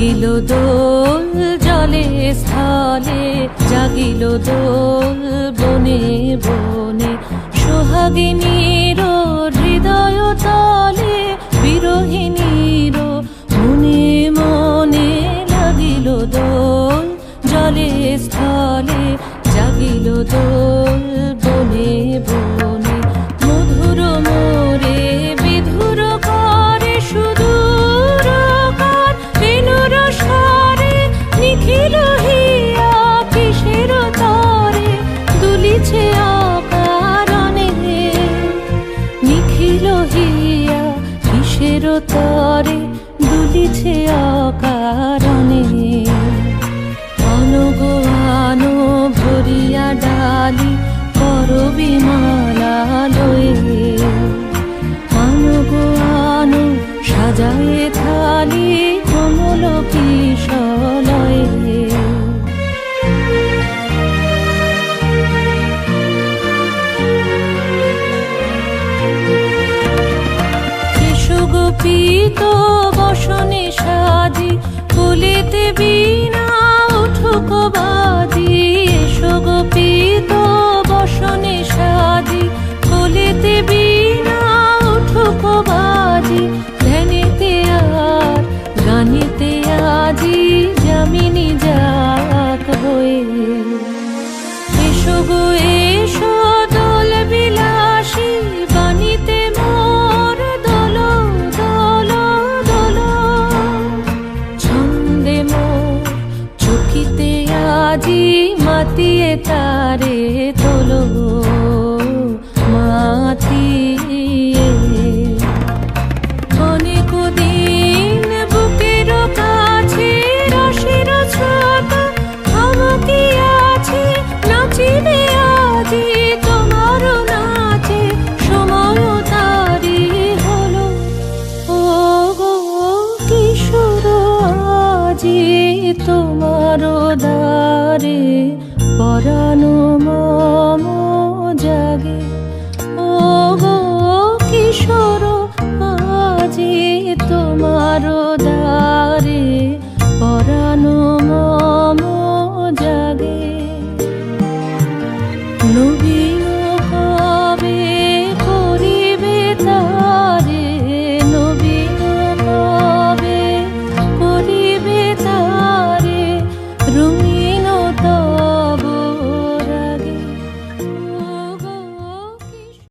জাগিল দোল জলে স্থলে জাগিল দোল বনে বনে। সোহাগিনীর হৃদয়তা রহিয়া কিসের তরে দুলিছে অকারণে? অনগো আনো ভরিয়া ডালি পিত বসনে সাজি তারে তোলো পরানো মম জাগে।